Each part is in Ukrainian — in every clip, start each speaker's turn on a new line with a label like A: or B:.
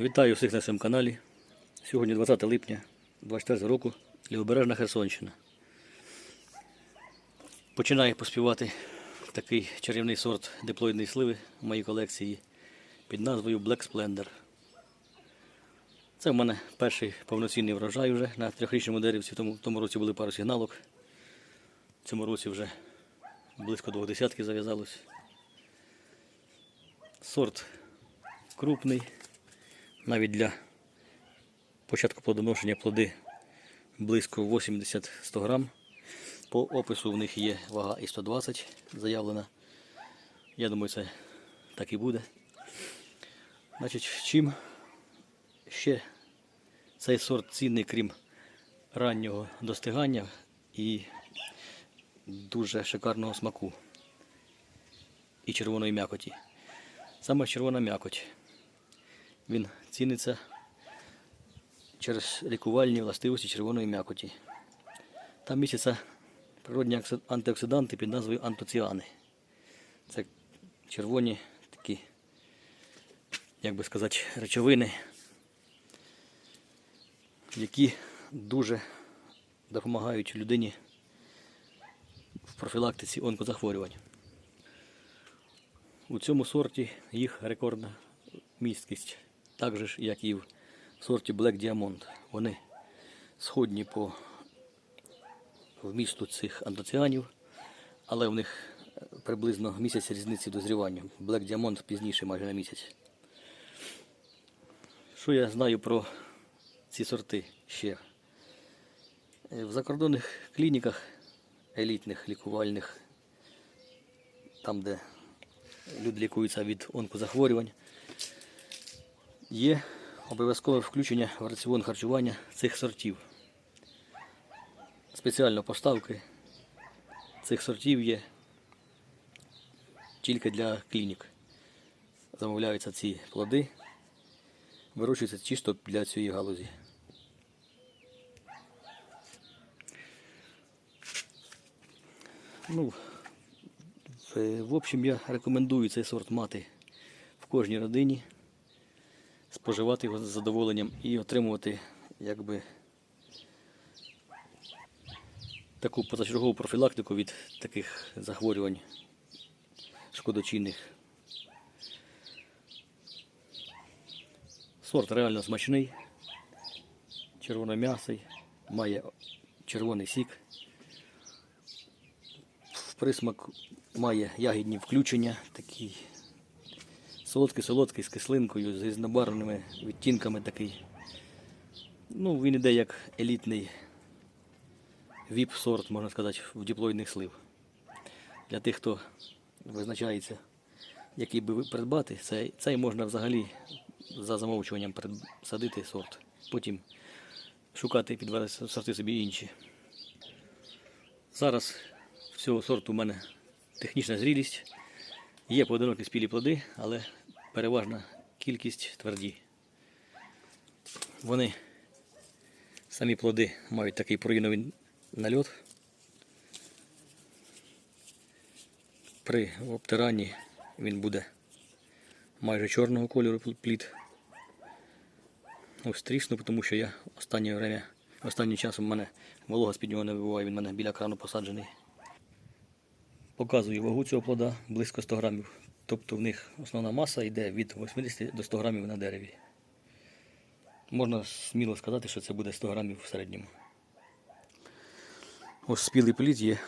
A: Вітаю всіх на своєму каналі. Сьогодні 20 липня 24 року, Лівобережна Херсонщина. Починає поспівати такий чарівний сорт диплоїдної сливи в моїй колекції під назвою Black Splendor. Це в мене перший повноцінний врожай вже на трьохрічному деревці. Тому, в тому році були пару сигналок. В цьому році вже близько двох десятків зав'язалось. Сорт крупний, навіть для початку плодоношення плоди близько 80-100 грам. По опису в них є вага і 120 заявлена. Я думаю, це так і буде. Значить, чим ще цей сорт цінний, крім раннього достигання і дуже шикарного смаку і червоної м'якоті. Саме червона м'якоть. Він ціниться через лікувальні властивості червоної м'якоті. Там містяться природні антиоксиданти під назвою антоціани. Це червоні такі, як би сказати, речовини, які дуже допомагають людині в профілактиці онкозахворювань. У цьому сорті їх рекордна місткість, так же як і в сорті Black Diamond. Вони сходні по вмісту цих антоціанів, але в них е, приблизно місяць різниці дозрівання. Black Diamond пізніше майже на місяць. Що я знаю про ці сорти ще? Е, В закордонних клініках елітних, лікувальних, там, де люди лікуються від онкозахворювань, є обов'язкове включення в раціон харчування цих сортів. Спеціально поставки цих сортів є тільки для клінік. Замовляються ці плоди, вирощуються чисто для цієї галузі. Ну, в, общем, я рекомендую цей сорт мати в кожній родині, споживати його з задоволенням і отримувати якби таку позачергову профілактику від таких захворювань шкодочинних. Сорт реально смачний, червоном'ясий, має червоний сік. В присмак має ягідні включення, такий солодкий-солодкий з кислинкою, з різнобарвними відтінками такий. Ну, він іде як елітний віп-сорт, можна сказати, в диплоїдних слив. Для тих, хто визначається, який би придбати, цей, цей можна взагалі за замовчуванням садити сорт. Потім шукати підбирати сорти собі інші. Зараз в цього сорту у мене технічна зрілість. Є поодинокі спілі плоди, але переважна кількість тверді. Вони самі плоди мають такий проїновий нальот. При обтиранні він буде майже чорного кольору плід. Ось трісну, тому що я останнє время, останнім часом в мене волога з-під нього не вибуває, він в мене біля крану посаджений. Показую вагу цього плода близько 100 грамів. Тобто в них основна маса йде від 80 до 100 грамів на дереві. Можна сміло сказати, що це буде 100 грамів в середньому. Ось спілий плід є.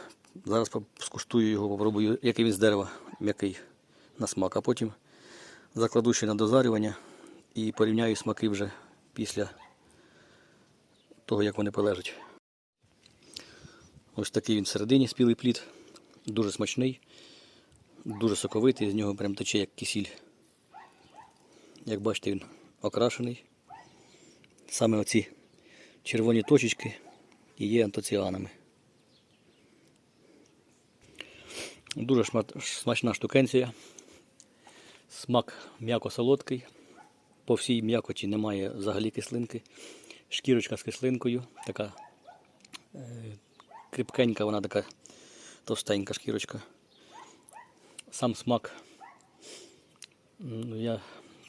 A: Зараз скуштую його, попробую, який він з дерева, м'який на смак, а потім закладу ще на дозарювання і порівняю смаки вже після того, як вони полежать. Ось такий він всередині спілий плід, дуже смачний, дуже соковитий, з нього прям тече як кисіль. Як бачите, він окрашений. Саме оці червоні точечки і є антоціанами. Дуже смачна штукенція. Смак м'яко-солодкий. По всій м'якоті немає взагалі кислинки. Шкірочка з кислинкою, така е, кріпкенька, вона така товстенька шкірочка. Сам смак. м, Я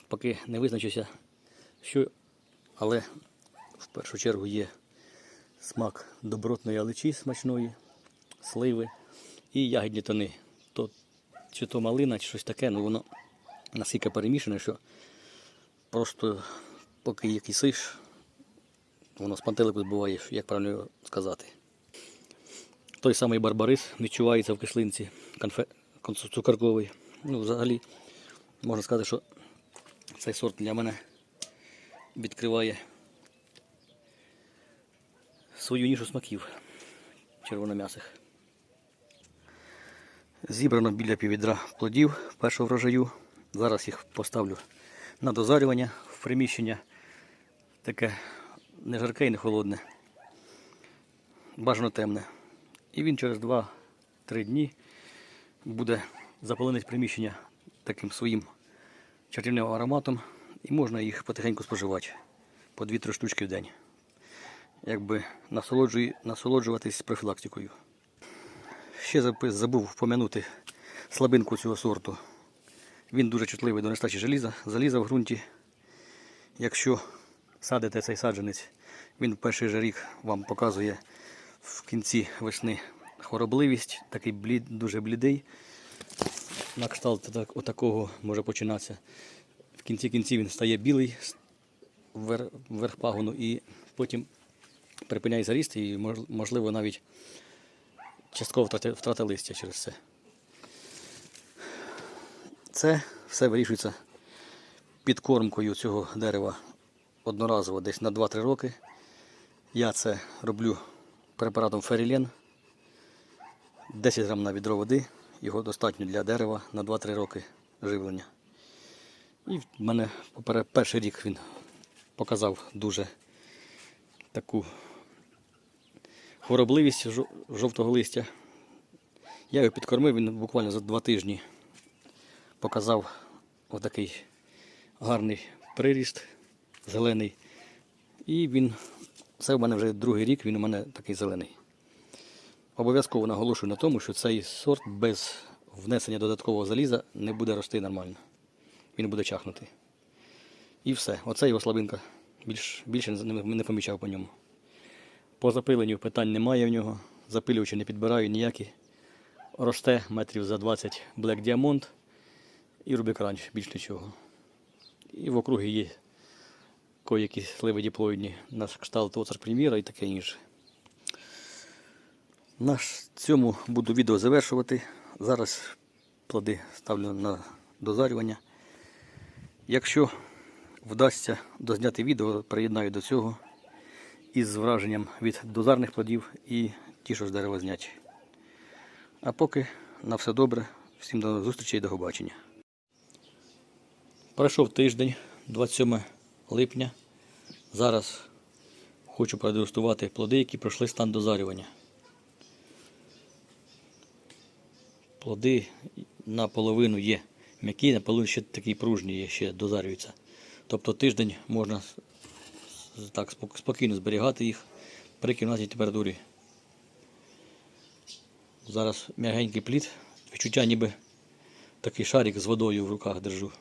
A: поки не визначуся, Що, але в першу чергу є смак добротної аличі смачної, сливи і ягідні тони. То, чи то малина, чи щось таке, ну воно настільки перемішане, що просто поки її кисиш, воно з пантелику збиваєш, як правильно сказати. Той самий барбарис відчувається в кислинці конфе... цукерковий. Ну, взагалі, можна сказати, що цей сорт для мене відкриває свою нішу смаків червоном'ясих. Зібрано біля піввідра плодів першого врожаю. Зараз їх поставлю на дозарювання в приміщення таке не жарке і не холодне. Бажано темне. І він через 2-3 дні буде заполонити приміщення таким своїм чарівним ароматом і можна їх потихеньку споживати по 2-3 штучки в день. Якби насолоджуватись профілактикою. Ще забув пом'янути слабинку цього сорту. Він дуже чутливий до нестачі желіза, заліза в ґрунті. Якщо садите цей саджанець, він в перший же рік вам показує в кінці весни хворобливість, такий блід, дуже блідий. На кшталт так- отакого може починатися. В кінці кінців він стає білий вверх пагону і потім припиняється ріст і можливо навіть частково втрати, листя через це. Це все вирішується підкормкою цього дерева одноразово десь на 2-3 роки. Я це роблю препаратом Ферілен. 10 грам на відро води. Його достатньо для дерева на 2-3 роки живлення. І в мене перший рік він показав дуже таку хворобливість жовтого листя. Я його підкормив, він буквально за два тижні показав отакий гарний приріст, зелений. І він, це в мене вже другий рік, він у мене такий зелений. Обов'язково наголошую на тому, що цей сорт без внесення додаткового заліза не буде рости нормально. Він буде чахнути. І все. Оце його слабинка. Більш, більше не, помічав по ньому. По запиленню питань немає в нього. Запилювачі не підбираю ніякі. Росте метрів за 20 Black Diamond і Rubik Ranch, більш нічого. І в округі є кої-які сливи діплоїдні, наш кшталт Оцар Прем'єра і таке інше. На цьому буду відео завершувати. Зараз плоди ставлю на дозарювання. Якщо вдасться дозняти відео, приєднаю до цього із враженням від дозарних плодів і ті, що з дерева зняті. А поки на все добре. Всім до зустрічі і до побачення. Пройшов тиждень, 27 липня. Зараз хочу продегустувати плоди, які пройшли стан дозарювання. Плоди наполовину є м'які, наполовину ще такі пружні є, ще дозарюються. Тобто тиждень можна так спокійно зберігати їх при кімнатній температурі. Зараз м'ягенький плід, відчуття ніби такий шарик з водою в руках держу.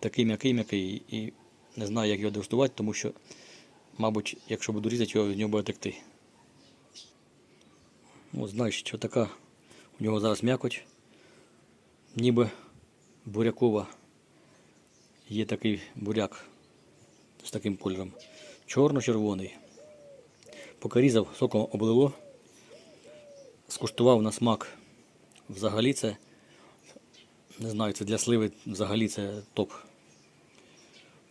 A: Такий м'який м'який і не знаю, як його дегустувати, тому що, мабуть, якщо буду різати, його з нього буде текти. От, значить, що така у нього зараз м'якоть, ніби бурякова. Є такий буряк з таким кольором. Чорно-червоний. Поки різав, соком облило. Скуштував на смак. Взагалі це, не знаю, це для сливи взагалі це топ.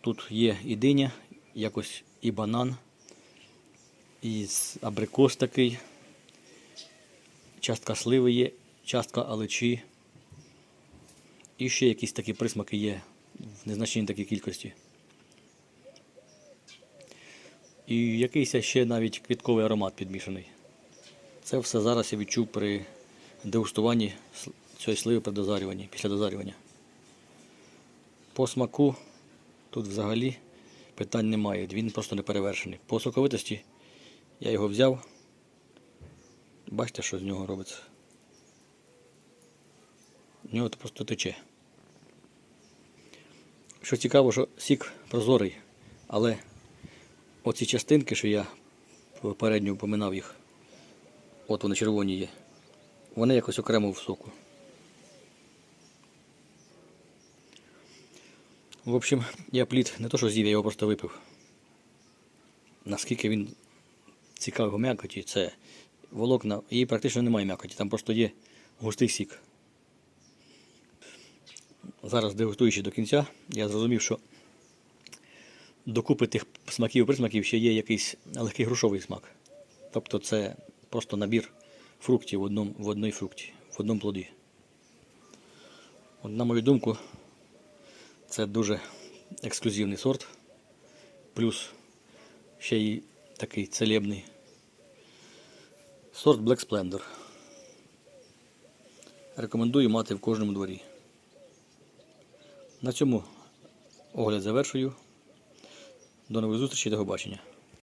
A: Тут є і диня, якось і банан, і абрикос такий. Частка сливи є, частка алечі. І ще якісь такі присмаки є в незначній такій кількості. І якийсь ще навіть квітковий аромат підмішаний. Це все зараз я відчув при дегустуванні цієї сливи при дозарюванні, після дозарювання. По смаку тут взагалі питань немає, він просто не перевершений. По соковитості я його взяв. Бачите, що з нього робиться. В нього просто тече. Що цікаво, що сік прозорий. Але оці частинки, що я попередньо упоминав їх, от вони червоні є, вони якось окремо в соку. В общем, я плід не то, що з'їв, я його просто випив. Наскільки він цікавий м'якоті, це волокна, її практично немає м'якоті, там просто є густий сік. Зараз, дегустуючи до кінця, я зрозумів, що докупи тих смаків і присмаків ще є якийсь легкий грушовий смак. Тобто це просто набір фруктів в одному, в одній фрукті, в одному плоді. От, на мою думку, це дуже ексклюзивний сорт. Плюс ще й такий целебний сорт Black Splendor. Рекомендую мати в кожному дворі. На цьому огляд завершую. До нових зустрічей, до побачення.